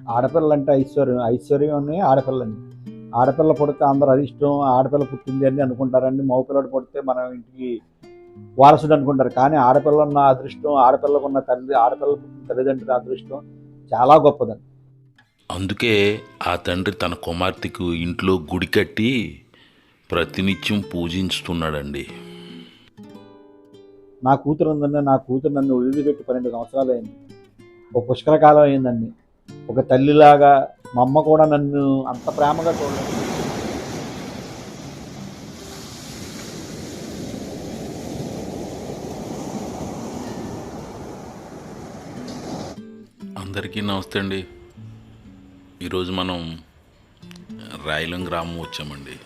ఆడపిల్ల అంటే ఐశ్వర్యం ఐశ్వర్యం అని ఆడపిల్లని ఆడపిల్ల పుడితే అందరు అరిష్టం ఆడపిల్ల పుట్టింది అని అనుకుంటారండి. మగపిల్లడు పుడితే మన ఇంటికి వారసుడు అనుకుంటారు. కానీ ఆడపిల్ల ఉన్న అదృష్టం ఆడపిల్లకు ఉన్న తల్లి ఆడపిల్ల పుట్టిన తల్లిదండ్రుల అదృష్టం చాలా గొప్పదండి. అందుకే ఆ తండ్రి తన కుమార్తెకు ఇంట్లో గుడి కట్టి ప్రతినిత్యం పూజించుతున్నాడండి. నా కూతురు ఉందండి నా కూతురు నన్ను వదిలిపెట్టి పన్నెండు సంవత్సరాలు అయింది ఒక పుష్కరకాలం అయిందండి. ఒక తల్లిలాగా మా అమ్మ కూడా నన్ను అంత ప్రేమగా చూడలేదు. అందరికీ నమస్తే అండి. ఈరోజు మనం రాయలం గ్రామం వచ్చామండి.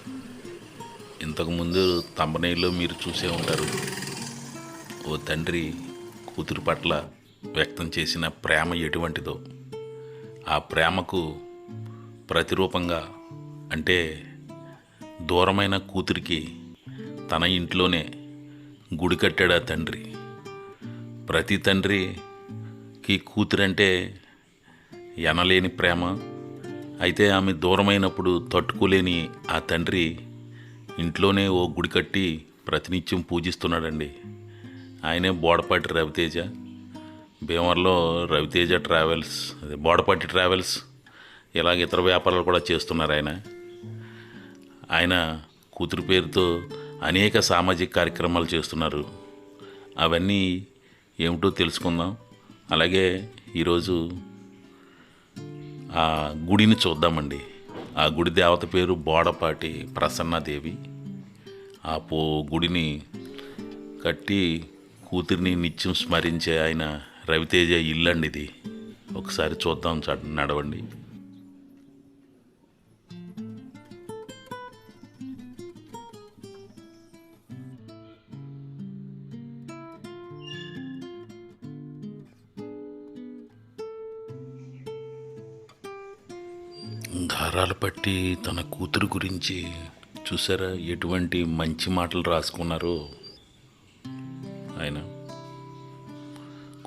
ఇంతకుముందు తంబనేలో మీరు చూసే ఉంటారు. ఓ తండ్రి కూతురు పట్ల వ్యక్తం చేసిన ప్రేమ ఎటువంటిదో. ఆ ప్రేమకు ప్రతిరూపంగా అంటే దూరమైన కూతురికి తన ఇంట్లోనే గుడి కట్టాడు ఆ తండ్రి. ప్రతి తండ్రికి కూతురంటే ఎనలేని ప్రేమ. అయితే ఆమె దూరమైనప్పుడు తట్టుకోలేని ఆ తండ్రి ఇంట్లోనే ఓ గుడి కట్టి ప్రతినిత్యం పూజిస్తున్నాడండి. ఆయనే బోడపాటి రవితేజ. భీమవరంలో రవితేజ ట్రావెల్స్ అదే బోడపాటి ట్రావెల్స్ ఇలాగ ఇతర వ్యాపారాలు కూడా చేస్తున్నారు ఆయన. ఆయన కూతురు పేరుతో అనేక సామాజిక కార్యక్రమాలు చేస్తున్నారు. అవన్నీ ఏమిటో తెలుసుకుందాం. అలాగే ఈరోజు ఆ గుడిని చూద్దామండి. ఆ గుడి దేవత పేరు బోడపాటి ప్రసన్నాదేవి. ఆ పో గుడిని కట్టి కూతుర్ని నిత్యం స్మరించే ఆయన రవితేజ ఇల్లు అండి ఇది ఒకసారి చూద్దాం చ- నడవండి. గారాలు పట్టి తన కూతురు గురించి చూసారా? ఎటువంటి మంచి మాటలు రాసుకున్నారో? ఆయన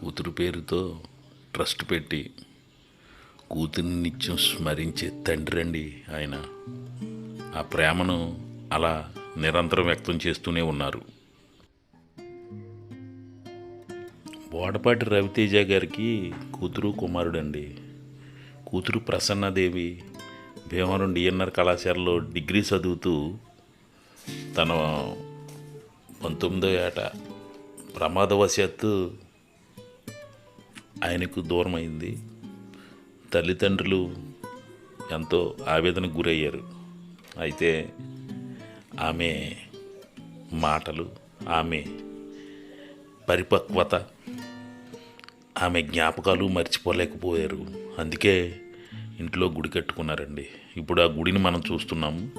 కూతురు పేరుతో ట్రస్ట్ పెట్టి కూతుర్ని నిత్యం స్మరించే తండ్రి అండి ఆయన. ఆ ప్రేమను అలా నిరంతరం వ్యక్తం చేస్తూనే ఉన్నారు. బోడపాటి రవితేజ గారికి కూతురు కుమారుడండి. కూతురు ప్రసన్నదేవి భీమవరం డిఎన్ఆర్ కళాశాలలో డిగ్రీ చదువుతూ తన పంతొమ్మిదో ఏట ప్రమాదవశాత్తు ఆయనకు దూరమైంది. తల్లిదండ్రులు ఎంతో ఆవేదనకు గురయ్యారు. అయితే ఆమె మాటలు ఆమె పరిపక్వత ఆమె జ్ఞాపకాలు మర్చిపోలేకపోయారు. అందుకే ఇంట్లో గుడి కట్టుకున్నారండి. ఇప్పుడు ఆ గుడిని మనం చూస్తున్నాము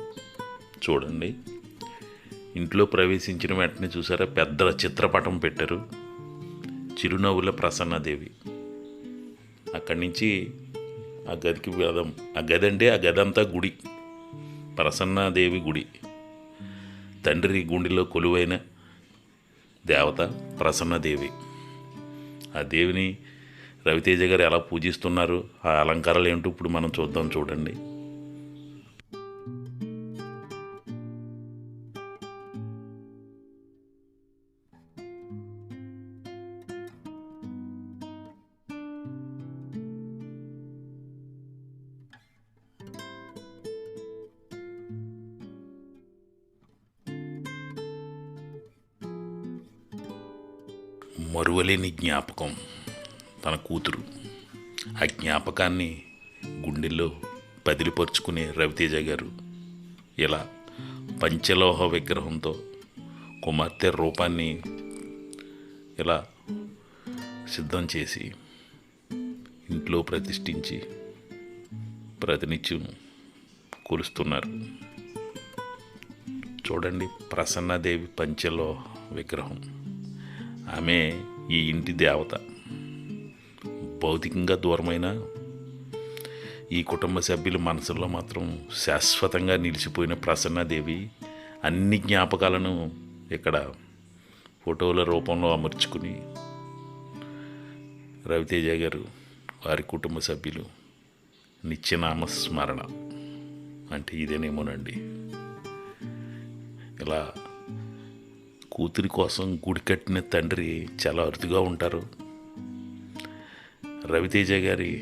చూడండి. ఇంట్లో ప్రవేశించిన వెంటనే చూసారా? పెద్ద చిత్రపటం పెట్టారు. చిరునవ్వుల ప్రసన్నదేవి. అక్కడి నుంచి ఆ గదికి వెళదాం. ఆ గది అంటే ఆ గది అంతా గుడి. ప్రసన్నాదేవి గుడి. తండ్రి గుండెలో కొలువైన దేవత ప్రసన్నదేవి. ఆ దేవిని రవితేజ గారు ఎలా పూజిస్తున్నారు? ఆ అలంకారాలు ఏంటో ఇప్పుడు మనం చూద్దాం చూడండి. మరువలేని జ్ఞాపకం. తన కూతురు. ఆ జ్ఞాపకాన్ని గుండెల్లో పదిలిపరుచుకునే రవితేజ గారు ఇలా పంచలోహ విగ్రహంతో కుమార్తె రూపాన్ని ఇలా సిద్ధం చేసి ఇంట్లో ప్రతిష్ఠించి ప్రతినిత్యం కొలుస్తున్నారు. చూడండి ప్రసన్నదేవి పంచలోహ విగ్రహం. ఆమె ఈ ఇంటి దేవత. భౌతికంగా దూరమైన ఈ కుటుంబ సభ్యుల మనసులో మాత్రం శాశ్వతంగా నిలిచిపోయిన ప్రసన్నదేవి అన్ని జ్ఞాపకాలను ఇక్కడ ఫోటోల రూపంలో అమర్చుకుని రవితేజ గారు వారి కుటుంబ సభ్యులు నిత్యనామ స్మరణ అంటే ఇదేనేమోనండి. ఇలా కూతురి కోసం గుడి కట్టిన తండ్రి చాలా అరుదుగా ఉంటారు. రవితేజ గారి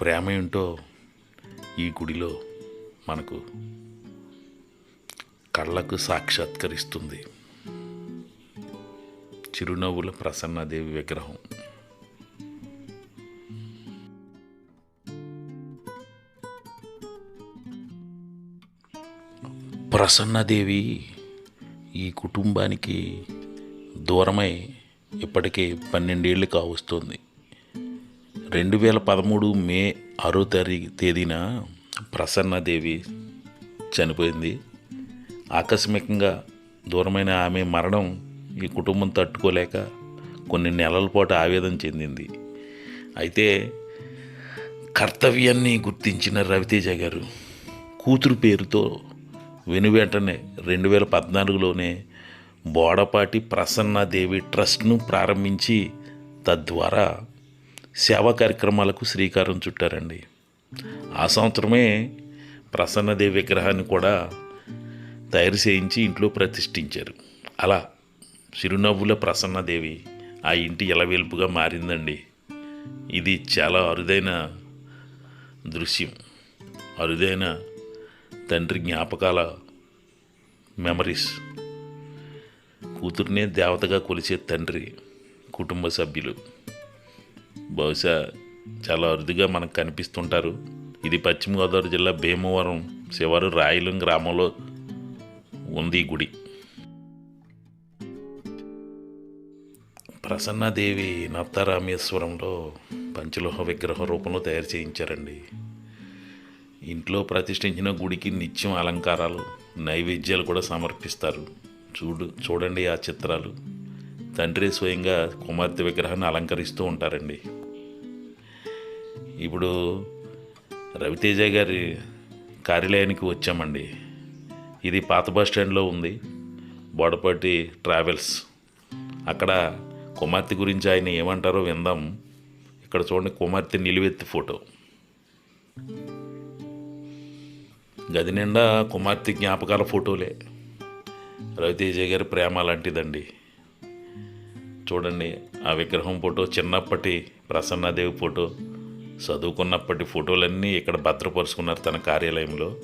ప్రేమ ఏంటో ఈ గుడిలో మనకు కళ్ళకు సాక్షాత్కరిస్తుంది. చిరునవ్వుల ప్రసన్నదేవి విగ్రహం. ప్రసన్నదేవి ఈ కుటుంబానికి దూరమై ఇప్పటికే పన్నెండేళ్ళు కావస్తుంది. రెండు వేల పదమూడు మే ఆరో తారీఖు తేదీన ప్రసన్నదేవి చనిపోయింది. ఆకస్మికంగా దూరమైన ఆమె మరణం ఈ కుటుంబం తట్టుకోలేక కొన్ని నెలల పాటు ఆవేదన చెందింది. అయితే కర్తవ్యాన్ని గుర్తించిన రవితేజ గారు కూతురు పేరుతో వెనువెంటనే రెండు వేల పద్నాలుగులోనే బోడపాటి ప్రసన్నాదేవి ట్రస్ట్ను ప్రారంభించి తద్వారా సేవా కార్యక్రమాలకు శ్రీకారం చుట్టారండి. ఆ సంవత్సరమే ప్రసన్నదేవి విగ్రహాన్ని కూడా తయారు చేయించి ఇంట్లో ప్రతిష్ఠించారు. అలా చిరునవ్వుల ప్రసన్నదేవి ఆ ఇంటి ఎలవేల్పుగా మారిందండి. ఇది చాలా అరుదైన దృశ్యం. అరుదైన తండ్రి జ్ఞాపకాల మెమరీస్ కూతుర్నే దేవతగా కొలిచే తండ్రి కుటుంబ సభ్యులు. బహుశా చాలా అరుదుగా మనకు కనిపిస్తుంటారు. ఇది పశ్చిమ గోదావరి జిల్లా భీమవరం శివారు రాయలం గ్రామంలో ఉంది ఈ గుడి. ప్రసన్నాదేవి నత్తారామేశ్వరంలో పంచలోహ విగ్రహ రూపంలో తయారు చేయించారండి. ఇంట్లో ప్రతిష్ఠించిన గుడికి నిత్యం అలంకారాలు నైవేద్యాలు కూడా సమర్పిస్తారు. చూడు చూడండి ఆ చిత్రాలు. తండ్రి స్వయంగా కుమార్తె విగ్రహాన్ని అలంకరిస్తూ ఉంటారండి. ఇప్పుడు రవితేజ గారి కార్యాలయానికి వచ్చామండి. ఇది పాత బస్ స్టాండ్లో ఉంది. బోడపాటి ట్రావెల్స్. అక్కడ కుమార్తె గురించి ఆయన ఏమంటారో విందాం. ఇక్కడ చూడండి కుమార్తె నిలువెత్తి ఫోటో. గది నిండా కుమార్తె జ్ఞాపకాల ఫోటోలే. రవితేజ గారి ప్రేమ లాంటిదండి చూడండి ఆ విగ్రహం ఫోటో చిన్నప్పటి ప్రసన్నాదేవి ఫోటో చదువుకున్నప్పటి ఫోటోలన్నీ ఇక్కడ భద్రపరుచుకున్నారు తన కార్యాలయంలో.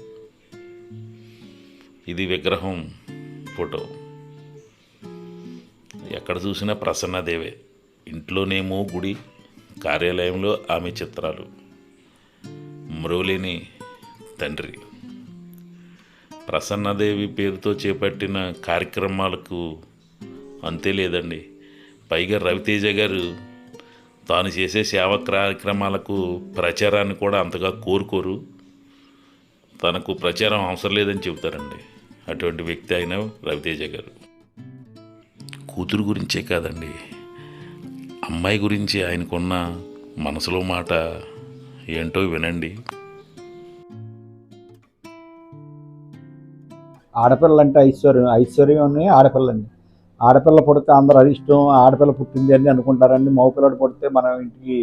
ఇది విగ్రహం ఫోటో. ఎక్కడ చూసినా ప్రసన్నదేవే. ఇంట్లోనేమో గుడి కార్యాలయంలో ఆమె చిత్రాలు. మరోలేని తండ్రి. ప్రసన్నదేవి పేరుతో చేపట్టిన కార్యక్రమాలకు అంతే లేదండి. పైగా రవితేజ గారు తాను చేసే సేవా కార్యక్రమాలకు ప్రచారాన్ని కూడా అంతగా కోరుకోరు. తనకు ప్రచారం అవసరం లేదని చెబుతారండి. అటువంటి వ్యక్తి అయిన రవితేజ గారు. కూతురు గురించే కాదండి. అమ్మాయి గురించి ఆయనకున్న మనసులో మాట ఏంటో వినండి. ఆడపిల్ల అంటే ఐశ్వర్యం ఐశ్వర్యం అని ఆడపిల్లండి ఆడపిల్ల పుడితే అందరూ అరిష్టం ఆడపిల్ల పుట్టింది అని అనుకుంటారండి. మగపిల్లడు పుడితే మనం ఇంటికి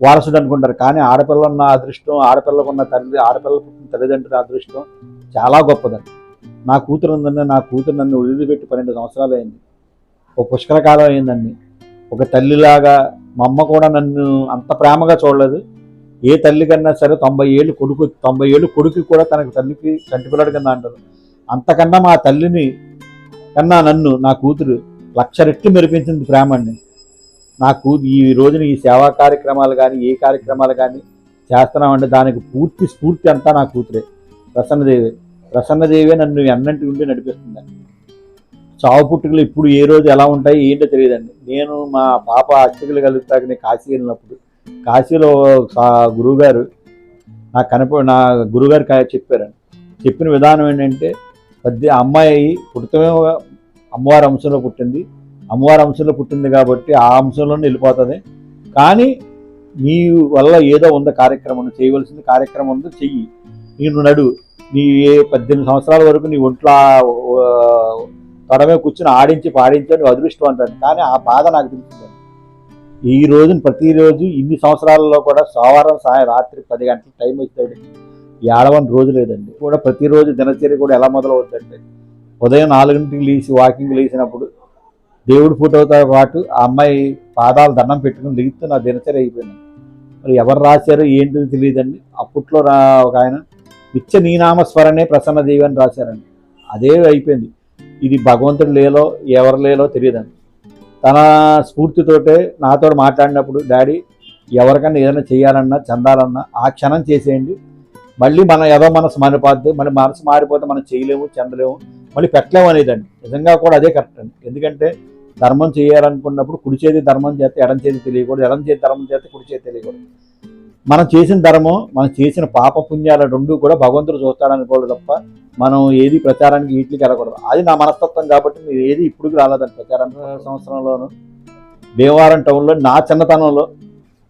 వారసుడు అనుకుంటారు. కానీ ఆడపిల్ల ఉన్న అదృష్టం ఆడపిల్లకు ఉన్న తల్లి ఆడపిల్ల పుట్టిన తల్లిదండ్రుల అదృష్టం చాలా గొప్పదండి. నా కూతురు ఉందండి నా కూతురు నన్ను వదిలిపెట్టి పన్నెండు సంవత్సరాలు అయింది. ఒక పుష్కరకాలం అయిందండి. ఒక తల్లిలాగా మా అమ్మ కూడా నన్ను అంత ప్రేమగా చూడలేదు. ఏ తల్లి కన్నా సరే తొంభై ఏళ్ళు కొడుకు తొంభై ఏళ్ళు కొడుకు కూడా తనకు తల్లికి చంటిపిల్లడు కింద అంటారు. అంతకన్నా మా తల్లిని కన్నా నన్ను నా కూతురు లక్ష రెట్లు మెరిపించింది ప్రేమ నా కూ ఈ రోజున ఈ సేవా కార్యక్రమాలు కానీ ఏ కార్యక్రమాలు కానీ చేస్తున్నామంటే దానికి పూర్తి స్ఫూర్తి అంతా నా కూతురే. ప్రసన్నదేవి. ప్రసన్నదేవే నన్ను ఎన్నంటి ఉండి నడిపిస్తుందండి. చావు పుట్టుకలు ఇప్పుడు ఏ రోజు ఎలా ఉంటాయి ఏంటో తెలియదండి. నేను మా పాప అర్చకులు కలుగుతాకని కాశీ వెళ్ళినప్పుడు కాశీలో గురువుగారు నాకు కనప నా గురువుగారు చెప్పారండి. చెప్పిన విధానం ఏంటంటే పద్ది అమ్మాయి పుట్టమే అమ్మవారి అంశంలో పుట్టింది. అమ్మవారి అంశంలో పుట్టింది కాబట్టి ఆ అంశంలోనే వెళ్ళిపోతుంది కానీ నీ వల్ల ఏదో ఉంది కార్యక్రమం చేయవలసింది కార్యక్రమం ఉంది చెయ్యి. నేను నడు. నీ ఏ పద్దెనిమిది సంవత్సరాల వరకు నీ ఒంట్లో త్వరమే తొడమే కూర్చుని ఆడించి పాడించి నువ్వు అదృష్టం అంటాడు కానీ ఆ బాధ నాకు తెలుస్తుంది. ఈ రోజున ప్రతిరోజు ఇన్ని సంవత్సరాలలో కూడా సోమవారం సాయం రాత్రి పది గంటల టైం వచ్చేటప్పుడు ఏడవని రోజు లేదండి. కూడా ప్రతిరోజు దినచర్య కూడా ఎలా మొదలవుతుందంటే ఉదయం నాలుగింటికి లేచి వాకింగ్ లేచినప్పుడు దేవుడి ఫోటోతో పాటు ఆ అమ్మాయి పాదాలు దండం పెట్టుకుని లిగితే నా దినచర్య అయిపోయింది. మరి ఎవరు రాశారో ఏంటో తెలియదండి. అప్పట్లో రా ఒక ఆయన నిత్య నీనామస్మరణే ప్రసన్నదేవి ప్రసన్న దేవి అని రాశారండి. అదే అయిపోయింది. ఇది భగవంతుడు లేలో ఎవరు లేలో తెలియదండి. తన స్ఫూర్తితోటే నాతో మాట్లాడినప్పుడు డాడీ ఎవరికన్నా ఏదైనా చేయాలన్నా చెందాలన్నా ఆ క్షణం చేసేయండి. మళ్ళీ మన ఏదో మనసు మారిపోద్ది మళ్ళీ మనసు మారిపోతే మనం చేయలేము చెందలేము మళ్ళీ పెట్టలేము అనేదండి నిజంగా కూడా అదే కరెక్ట్ అండి. ఎందుకంటే ధర్మం చేయాలనుకున్నప్పుడు కుడి చేతి ధర్మం చేస్తే ఎడం చేతి తెలియకూడదు ఎడం చేతి ధర్మం చేస్తే కుడి చేతి తెలియకూడదు. మనం చేసిన ధర్మం మనం చేసిన పాప పుణ్యాల రెండు కూడా భగవంతుడు చూస్తాడనుకోడు తప్ప మనం ఏది ప్రచారానికి వీటికి వెళ్ళకూడదు. అది నా మనస్తత్వం కాబట్టి మీరు ఏది ఇప్పుడు రాలేదండి ప్రచారం సంవత్సరంలోను. భీమవరం టౌన్లో నా చిన్నతనంలో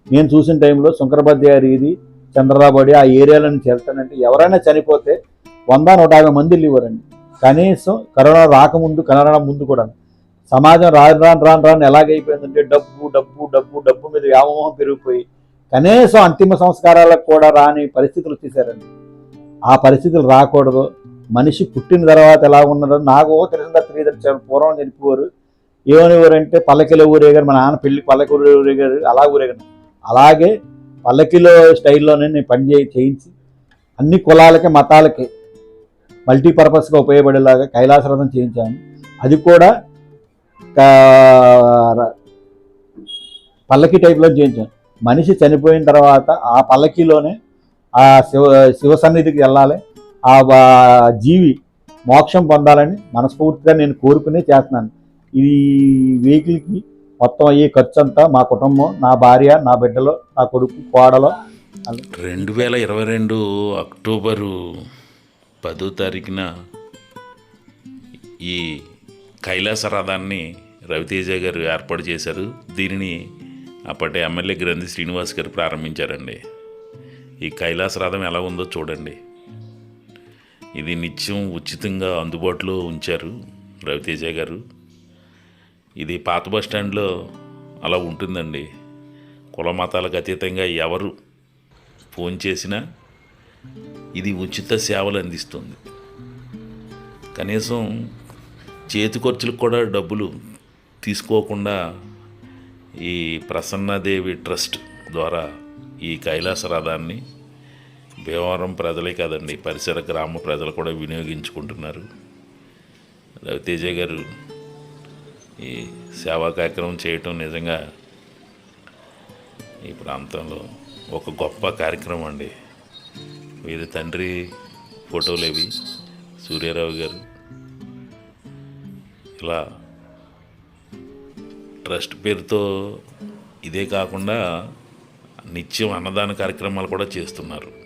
నేను చూసిన టైంలో శంకరభద్యారి ఇది చంద్రరాబడి ఆ ఏరియాలో నుంచి వెళ్తానంటే ఎవరైనా చనిపోతే వంద నూట యాభై మంది వెళ్ళేవారండి కనీసం కరోనా రాకముందు కరోనా ముందు కూడా సమాజం రాను రాను రాను రాను ఎలాగైపోయిందంటే డబ్బు డబ్బు డబ్బు డబ్బు మీద వ్యామోహం పెరిగిపోయి కనీసం అంతిమ సంస్కారాలకు కూడా రాని పరిస్థితులు తీశారండి ఆ పరిస్థితులు రాకూడదు. మనిషి పుట్టిన తర్వాత ఎలా ఉన్నారో నాకు తెలిసిందా తెలియదు. పూర్వం చనిపోరు ఊరంటే పల్లకిలో ఊరేగారు మా నాన్న పెళ్ళి పల్లకి ఊరేగారు అలా ఊరేగారు. అలాగే పల్లకిలో స్టైల్లోనే నేను పని చేయి చేయించి అన్ని కులాలకి మతాలకి మల్టీపర్పస్గా ఉపయోగపడేలాగా కైలాసరథం చేయించాను. అది కూడా పల్లకి టైప్లో చేయించాను. మనిషి చనిపోయిన తర్వాత ఆ పల్లకిలోనే ఆ శివ శివ సన్నిధికి వెళ్ళాలి. ఆ వా- జీవి మోక్షం పొందాలని మనస్ఫూర్తిగా నేను కోరుకునే చేస్తున్నాను. ఈ వెహికల్కి మొత్తం ఈ ఖర్చు అంతా మా కుటుంబం నా భార్య నా బిడ్డలు నా కొడుకు కోడలు. రెండు వేల ఇరవై రెండు అక్టోబరు పదో తారీఖున ఈ కైలాస రథాన్ని రవితేజ గారు ఏర్పాటు చేశారు. దీనిని అప్పటి ఎమ్మెల్యే గ్రంథి శ్రీనివాస్ గారు ప్రారంభించారండి. ఈ కైలాస రథం ఎలా ఉందో చూడండి. ఇది నిత్యం ఉచితంగా అందుబాటులో ఉంచారు రవితేజ గారు. ఇది పాత బస్ స్టాండ్లో అలా ఉంటుందండి. కుల మతాలకు అతీతంగా ఎవరు ఫోన్ చేసినా ఇది ఉచిత సేవలు అందిస్తుంది. కనీసం చేతి ఖర్చులకు కూడా డబ్బులు తీసుకోకుండా ఈ ప్రసన్నదేవి ట్రస్ట్ ద్వారా ఈ కైలాస రథాన్ని భీమవరం ప్రజలే కాదండి పరిసర గ్రామ ప్రజలు కూడా వినియోగించుకుంటున్నారు. రవితేజ గారు ఈ సేవా కార్యక్రమం చేయటం నిజంగా ఈ ప్రాంతంలో ఒక గొప్ప కార్యక్రమం అండి. వీరి తండ్రి ఫోటోలు ఇవి సూర్యారావు గారు. ఇలా ట్రస్ట్ పేరుతో ఇదే కాకుండా నిత్యం అన్నదాన కార్యక్రమాలు కూడా చేస్తున్నారు.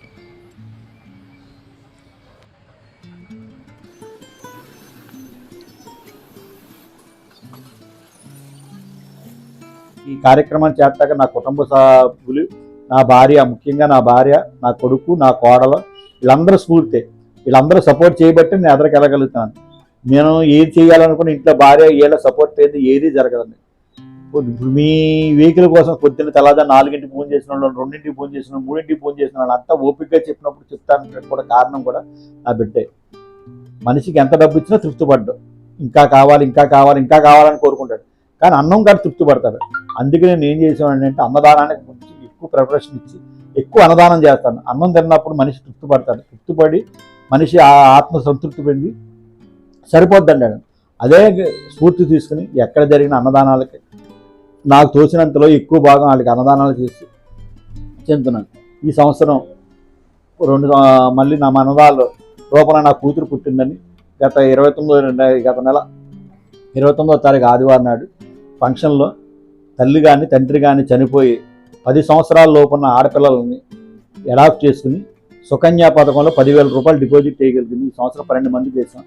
ఈ కార్యక్రమం చేస్తాక నా కుటుంబ సభ్యులు నా భార్య ముఖ్యంగా నా భార్య నా కొడుకు నా కోడలు వీళ్ళందరూ స్ఫూర్తే. వీళ్ళందరూ సపోర్ట్ చేయబట్టి నేను ఎదరికి వెళ్ళగలుగుతాను. నేను ఏది చేయాలనుకున్న ఇంట్లో భార్య వీళ్ళ సపోర్ట్ లేదు ఏది జరగదండి. ఇప్పుడు మీ వెహికల్ కోసం పొద్దున్న తెల్లదా నాలుగింటికి ఫోన్ చేసిన వాళ్ళు రెండింటికి ఫోన్ చేసిన వాళ్ళు, మూడింటికి ఫోన్ చేసిన వాళ్ళు అంతా ఓపికగా చెప్పినప్పుడు చెప్తాను కూడా కారణం కూడా నా బిడ్డే. మనిషికి ఎంత డబ్బు ఇచ్చినా తృప్తిపడ్డాడు ఇంకా కావాలి ఇంకా కావాలి ఇంకా కావాలని కోరుకుంటాడు. కానీ అన్నం కాదు తృప్తి పడతాడు అందుకే నేను ఏం చేసాను అంటే అన్నదానానికి కొంచెం ఎక్కువ ప్రిపరేషన్ ఇచ్చి ఎక్కువ అన్నదానం చేస్తాను. అన్నం తిన్నప్పుడు మనిషి తృప్తి పడతాడు. తృప్తి పడి మనిషి ఆ ఆత్మ సంతృప్తి పొంది సరిపోద్దండి అదే స్ఫూర్తి తీసుకుని ఎక్కడ జరిగిన అన్నదానాలకి నాకు తోచినంతలో ఎక్కువ భాగం వాళ్ళకి అన్నదానాలు చేసి చెందుతున్నాను. ఈ సంవత్సరం రెండు మళ్ళీ నా మనదాలు రూపంలో నా కూతురు పుట్టిందని గత ఇరవై తొమ్మిదో గత నెల ఇరవై తొమ్మిదో తారీఖు ఆదివారం నాడు ఫంక్షన్లో తల్లి కానీ తండ్రి కానీ చనిపోయి పది సంవత్సరాల లోపున్న ఆడపిల్లలని అడాప్ట్ చేసుకుని సుకన్య పథకంలో పదివేల రూపాయలు డిపాజిట్ చేయగలిగింది. ఈ సంవత్సరం పన్నెండు మంది చేసాం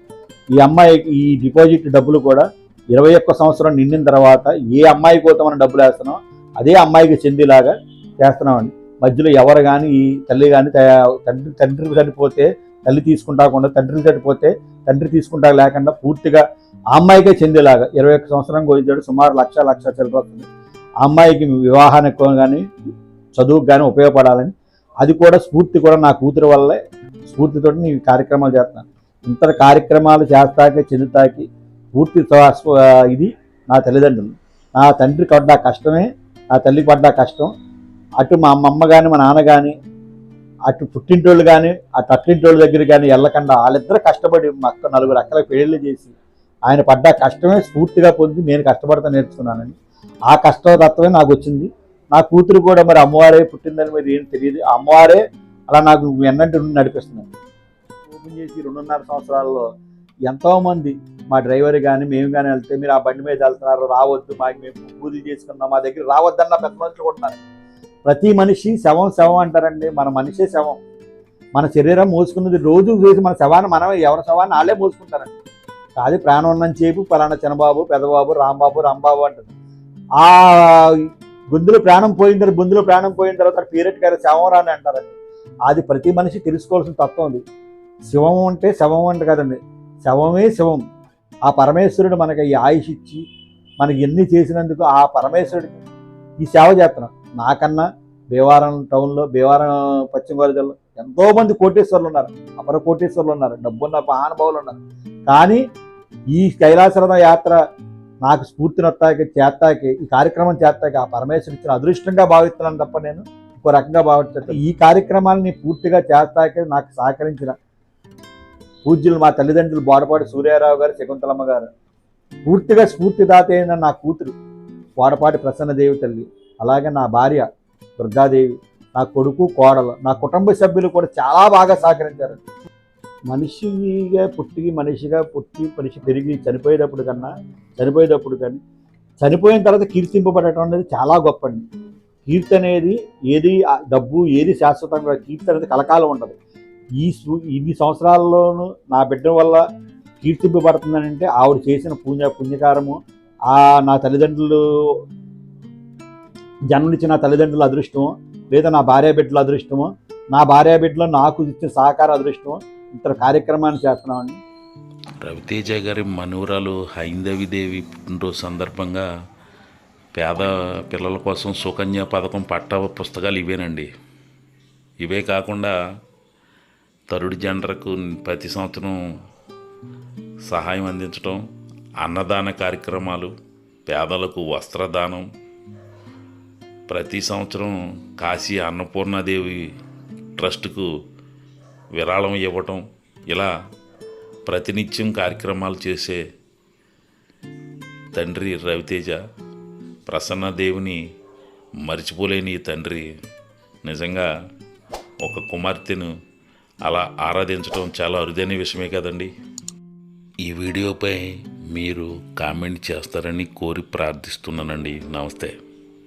ఈ అమ్మాయికి ఈ డిపాజిట్ డబ్బులు కూడా ఇరవై ఒక్క సంవత్సరం నిండిన తర్వాత ఏ అమ్మాయి కోసం మనం డబ్బులు వేస్తున్నాం అదే అమ్మాయికి చెందిలాగా చేస్తున్నామండి. మధ్యలో ఎవరు కానీ ఈ తల్లి కానీ తండ్రి తండ్రి చనిపోతే తల్లి తీసుకుంటాకుండా తండ్రి చనిపోతే తండ్రి తీసుకుంటా లేకుండా పూర్తిగా ఆ అమ్మాయికే చెందేలాగా ఇరవై ఒక్క సంవత్సరం గురించాడు సుమారు లక్ష లక్ష చెల్లిపోతుంది ఆ అమ్మాయికి వివాహానికి కానీ చదువుకు కానీ ఉపయోగపడాలని. అది కూడా స్ఫూర్తి కూడా నా కూతురు వల్లే. స్ఫూర్తితో నేను కార్యక్రమాలు చేస్తున్నాను. ఇంత కార్యక్రమాలు చేస్తాకి చెందుతాకి పూర్తి ఇది నా తల్లిదండ్రులు. నా తండ్రి పడ్డ కష్టమే నా తల్లి పడ్డ కష్టం. అటు మా అమ్మమ్మ కానీ మా నాన్న కానీ అటు పుట్టింటోళ్ళు కానీ అటు అట్టింటోళ్ళ దగ్గర కానీ వెళ్ళకుండా వాళ్ళిద్దరూ కష్టపడి మా నలుగురు అక్కల పెళ్ళిళ్ళు చేసి ఆయన పడ్డ కష్టమే స్ఫూర్తిగా పొంది నేను కష్టపడతా నేర్చుకున్నానని. ఆ కష్టతత్వమే నాకు వచ్చింది. నా కూతురు కూడా మరి అమ్మవారే పుట్టిందని మరి ఏం తెలియదు. ఆ అమ్మవారే అలా నాకు ఎన్నంటి నుండి నడిపిస్తున్నాను ఓపెన్ చేసి రెండున్నర సంవత్సరాల్లో ఎంతోమంది మా డ్రైవర్ కానీ మేము కానీ వెళ్తే మీరు ఆ బండి మీద వెళ్తున్నారు రావద్దు మాకు మేము పూజలు చేసుకున్నాం మా దగ్గర రావద్దన్న పెద్ద మనుషులు కొట్టినారు ప్రతి మనిషి శవం శవం అంటారండి. మన మనిషే శవం. మన శరీరం మోసుకున్నది రోజు చేసి మన శవాన్ని మనమే ఎవరి శవాన్ని వాళ్ళే మోసుకుంటారండి. కాదు ప్రాణం ఉన్నని చేపు పలానా చిన్నబాబు పెదబాబు రాంబాబు రాంబాబు అంటారు ఆ గొంతులో ప్రాణం పోయిన తర్వాత బొందులో ప్రాణం పోయిన తర్వాత పీరియడ్ గారు శవం రాని అంటారండి. అది ప్రతి మనిషి తెలుసుకోవాల్సిన తత్వం అది. శివం అంటే శవం అంటే కదండి. శవమే శివం. ఆ పరమేశ్వరుడు మనకి ఈ ఆయుష్ ఇచ్చి మనకి ఎన్ని చేసినందుకు ఆ పరమేశ్వరుడికి ఈ సేవ చేస్తున్నాం. నాకన్నా భీవారం టౌన్లో భీవారం పశ్చిమ గోదావరి జిల్లా ఎంతో మంది కోటేశ్వర్లు ఉన్నారు. అపర కోటేశ్వర్లు ఉన్నారు. డబ్బున్న మహానుభావులు ఉన్నారు. కానీ ఈ కైలాసరథ యాత్ర నాకు స్ఫూర్తినొత్తాకి చేస్తాకి ఈ కార్యక్రమం చేస్తాకి ఆ పరమేశ్వరు ఇచ్చిన అదృష్టంగా భావిస్తున్నాను తప్ప నేను ఇంకో రకంగా భావించట్లేదు. ఈ కార్యక్రమాన్ని పూర్తిగా చేస్తాకి నాకు సహకరించిన పూజ్యులు మా తల్లిదండ్రులు బోడపాటి సూర్యారావు గారు శకుంతలమ్మ గారు పూర్తిగా స్ఫూర్తిదాత అయిన నా కూతురు బోడపాటి ప్రసన్నదేవి తల్లి అలాగే నా భార్య దుర్గాదేవి నా కొడుకు కోడలు నా కుటుంబ సభ్యులు కూడా చాలా బాగా సహకరించారు. మనిషిగా పుట్టి మనిషిగా పుట్టి మనిషి పెరిగి చనిపోయేటప్పుడు కన్నా చనిపోయేటప్పుడు కానీ చనిపోయిన తర్వాత కీర్తింపబడటం అనేది చాలా గొప్ప అండి కీర్తి అనేది ఏది డబ్బు ఏది శాశ్వతంగా కీర్తి అనేది కలకాలం ఉండదు. ఈ సు- ఇన్ని సంవత్సరాల్లోనూ నా బిడ్డ వల్ల కీర్తింపబడుతుందని అంటే ఆవిడ చేసిన పుణ్య పుణ్యకారము ఆ నా తల్లిదండ్రులు జన్మనిచ్చిన నా తల్లిదండ్రుల అదృష్టము లేదా నా భార్య బిడ్డల అదృష్టము నా భార్య బిడ్డలో నాకు ఇచ్చిన సహకార అదృష్టము ఇంత కార్యక్రమాన్ని చేస్తున్నామండి. రవితేజ గారి మనవరాలు హైందవిదేవి పుట్టినరోజు సందర్భంగా పేద పిల్లల కోసం సుకన్య పథకం పట్ట పుస్తకాలు ఇవేనండి. ఇవే కాకుండా తరుడి జెండర్కు ప్రతి సంవత్సరం సహాయం అందించడం అన్నదాన కార్యక్రమాలు పేదలకు వస్త్రదానం ప్రతి సంవత్సరం కాశీ అన్నపూర్ణాదేవి ట్రస్టుకు విరాళం ఇవ్వటం ఇలా ప్రతినిత్యం కార్యక్రమాలు చేసే తండ్రి రవితేజ ప్రసన్నదేవిని మర్చిపోలేని తండ్రి నిజంగా ఒక కుమార్తెను అలా ఆరాధించడం చాలా అరుదైన విషయమే కదండి. ఈ వీడియోపై మీరు కామెంట్ చేస్తారని కోరి ప్రార్థిస్తున్నానండి. నమస్తే.